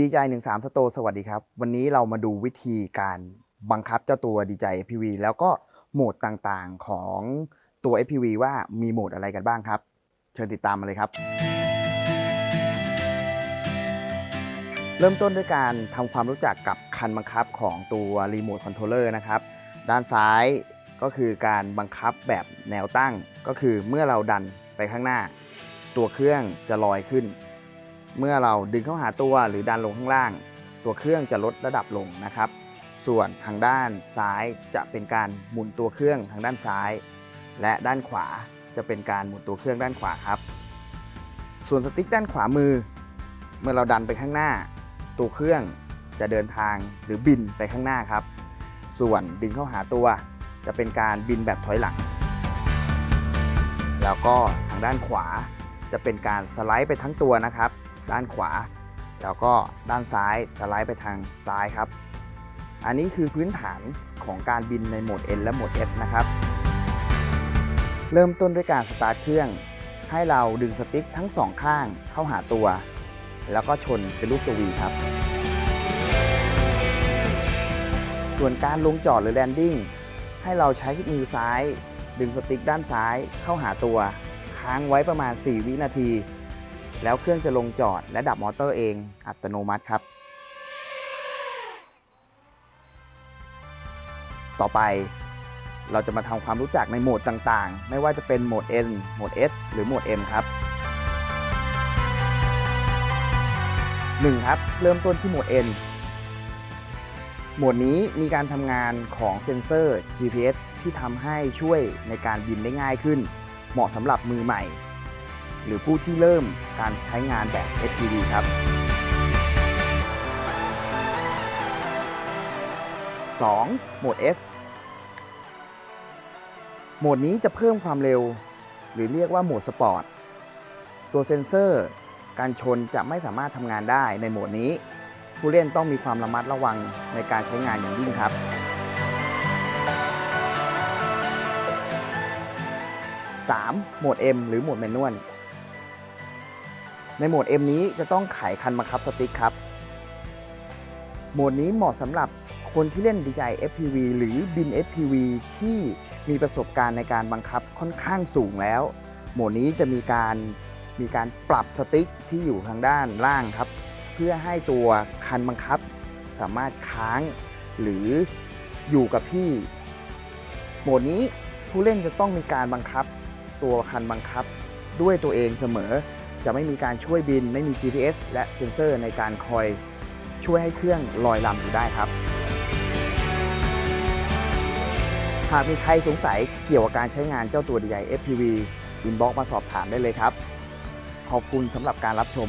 ดีใจหนึ่งสามสโตสวัสดีครับ วันนี้เรามาดูวิธีการบังคับเจ้าตัวดีใจ FPV แล้วก็โหมดต่างๆของตัว FPV ว่ามีโหมดอะไรกันบ้างครับ เชิญติดตามมาเลยครับ เริ่มต้นด้วยการทำความรู้จักกับคันบังคับของตัวรีโมทคอนโทรลเลอร์นะครับ ด้านซ้ายก็คือการบังคับแบบแนวตั้ง ก็คือเมื่อเราดันไปข้างหน้า ตัวเครื่องจะลอยขึ้น เมื่อเราดึงเข้าหาตัวหรือดันลงข้างล่าง ตัวเครื่องจะลดระดับลงนะครับ ส่วนทางด้านซ้ายจะเป็นการหมุนตัวเครื่องทางด้านซ้าย และด้านขวาจะเป็นการหมุนตัวเครื่องด้านขวาครับ ส่วนสติ๊กด้านขวามือ เมื่อเราดันไปข้างหน้า ตัวเครื่องจะเดินทางหรือบินไปข้างหน้าครับ ส่วนดึงเข้าหาตัว จะเป็นการบินแบบถอยหลัง แล้วก็ทางด้านขวาจะเป็นการสไลด์ไปทั้งตัวนะครับ ด้านขวา แล้วก็ด้านซ้ายสไลด์ไปทางซ้ายครับ อันนี้คือพื้นฐานของการบินในโหมด N และโหมด S นะครับ เริ่มต้นด้วยการสตาร์ทเครื่อง ให้เราดึงสติ๊กทั้งสองข้างเข้าหาตัว แล้วก็ชนเป็นรูปตัว V ครับ ส่วนการลงจอดหรือแลนดิ้งให้เราใช้มือซ้าย ดึงสติ๊กด้านซ้ายเข้าหาตัว ค้างไว้ประมาณ 4 วินาที แล้วเครื่องจะลงจอดและดับมอเตอร์เองอัตโนมัติครับ ต่อไปเราจะมาทำความรู้จักในโหมดต่างๆ ไม่ว่าจะเป็นโหมด N โหมด S หรือโหมด M ครับ 1 ครับ เริ่มต้นที่โหมด N โหมดนี้มีการทำงานของเซ็นเซอร์ GPS ที่ทำให้ช่วยในการบินได้ง่ายขึ้น เหมาะสำหรับมือใหม่ หรือผู้ที่เริ่มการใช้งานแบบ FPV ครับ 2. โหมด S โหมดนี้จะเพิ่มความเร็ว หรือเรียกว่าโหมดสปอร์ต ตัวเซ็นเซอร์ การชนจะไม่สามารถทำงานได้ในโหมดนี้ ผู้เล่นต้องมีความระมัดระวังในการใช้งานอย่างยิ่งครับ 3. โหมด M หรือโหมดแมนนวล ในโหมด M นี้จะต้องไขคันบังคับสติ๊กครับ โหมดนี้เหมาะสำหรับคนที่เล่น DJI FPV หรือบิน FPV ที่มีประสบการณ์ในการบังคับค่อนข้างสูงแล้ว โหมดนี้จะมีการมีการปรับสติ๊กที่อยู่ทางด้านล่างครับ เพื่อให้ตัวคันบังคับสามารถค้างหรืออยู่กับที่ โหมดนี้ผู้เล่นจะต้องมีการบังคับ ตัวคันบังคับด้วยตัวเองเสมอ จะไม่มีการช่วยบิน ไม่มี GPS และเซ็นเซอร์ในการคอยช่วยให้เครื่องลอยลำอยู่ได้ครับ หากมีใครสงสัยเกี่ยวกับการใช้งานเจ้าตัว DJI FPV Inbox มาสอบถามได้เลยครับ ขอบคุณสำหรับการรับชม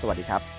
สวัสดีครับ